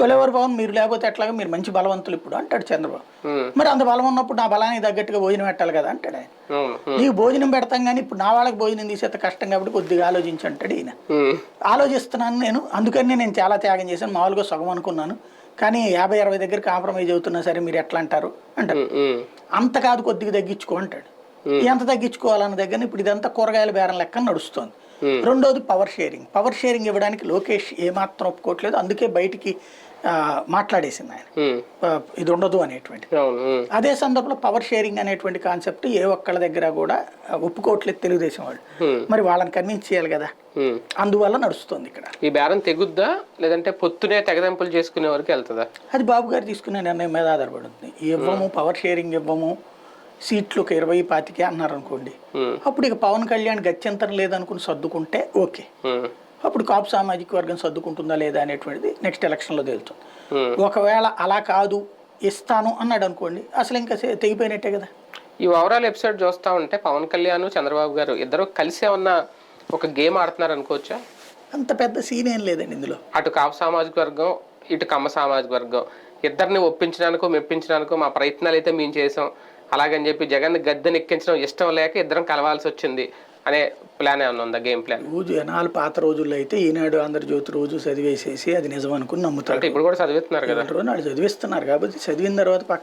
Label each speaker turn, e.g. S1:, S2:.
S1: భలేవారు పవన్ మీరు లేకపోతే ఎట్లాగా మీరు మంచి బలవంతులు ఇప్పుడు అంటాడు చంద్రబాబు. మరి అంత బలం ఉన్నప్పుడు నా బలానికి తగ్గట్టుగా భోజనం పెట్టాలి కదా అంటాడు ఆయన. నీకు భోజనం పెడతాం కానీ ఇప్పుడు నా వాళ్ళకి భోజనం తీసేంత కష్టం కాబట్టి కొద్దిగా ఆలోచించి అంటాడు ఈయన. ఆలోచిస్తున్నాను నేను అందుకని నేను చాలా త్యాగం చేశాను మామూలుగా సగం అనుకున్నాను. కానీ యాభై అరవై దగ్గర కాంప్రమైజ్ అవుతున్నా సరే మీరు ఎట్లా అంటారు అంటారు అంత కాదు కొద్దిగా తగ్గించుకో అంటాడు. ఎంత తగ్గించుకోవాలన్న దగ్గర ఇప్పుడు ఇదంతా కూరగాయల బేరం లెక్క నడుస్తుంది. రెండోది పవర్ షేరింగ్ పవర్ షేరింగ్ ఇవ్వడానికి లోకేష్ ఏమాత్రం ఒప్పుకోవట్లేదు. అందుకే బయటికి మాట్లాడేసింది ఆయన. ఇది ఉండదు
S2: ఉమ్,
S1: అదే సందర్భంలో పవర్ షేరింగ్ అనేటువంటి కాన్సెప్ట్ ఏ ఒక్కళ్ళ దగ్గర కూడా ఒప్పుకోవట్లేదు తెలుగుదేశం వాళ్ళు. మరి వాళ్ళని కన్విన్స్ చేయాలి కదా. అందువల్ల నడుస్తుంది ఇక్కడ.
S2: ఈ బేరం తెగుద్దా? లేదంటే పొత్తునే తెగదెంపులు చేసుకునే వరకు వెళ్తుందా?
S1: అది బాబు గారు తీసుకునే నిర్ణయం మీద ఆధారపడుతుంది. ఇవ్వము పవర్ షేరింగ్ ఇవ్వము సీట్లు ఒక ఇరవై పాతికే అన్నారు అనుకోండి
S2: ఉమ్,
S1: అప్పుడు ఇక పవన్ కళ్యాణ్ గత్యంతరం లేదనుకుని సర్దుకుంటే ఓకే.
S2: ఉమ్,
S1: అప్పుడు కాపు సామాజిక వర్గం సర్దుకుంటుందా లేదా అనేటువంటిది నెక్స్ట్ ఎలక్షన్లో తేలుతుంది.
S2: ఉమ్.
S1: ఒకవేళ అలా కాదు ఇస్తాను అన్నాడు అనుకోండి అసలు ఇంకా తెగిపోయినట్టే కదా.
S2: ఈ ఓవరాల్ ఎపిసోడ్ చూస్తా ఉంటే పవన్ కళ్యాణ్ చంద్రబాబు గారు ఇద్దరు కలిసి ఏమన్నా ఒక గేమ్ ఆడుతున్నారు అనుకోవచ్చా
S1: అంత పెద్ద సీన్ ఏం లేదండి ఇందులో.
S2: అటు కాపు సామాజిక వర్గం ఇటు కమ్మ సామాజిక వర్గం. ఇద్దరిని ఒప్పించడానికో మెప్పించడానికో మా ప్రయత్నాలు అయితే మేము చేసాం. అలాగని చెప్పి జగన్ గద్దెనెక్కించడం ఇష్టం లేక ఇద్దరం కలవాల్సి వచ్చింది అనే ప్లాన్ ఏమన్నా ఉందా? Game plan?
S1: రోజు జనాలు పాత రోజుల్లో అయితే ఈనాడు ఆంధ్రజ్యోతి రోజు చదివేసేసి అది నిజం అనుకుని నమ్ముతారు
S2: ఇప్పుడు కూడా చదివిస్తున్నారు కదా.
S1: వాళ్ళు చదివిస్తున్నారు కాబట్టి చదివిన తర్వాత పక్కన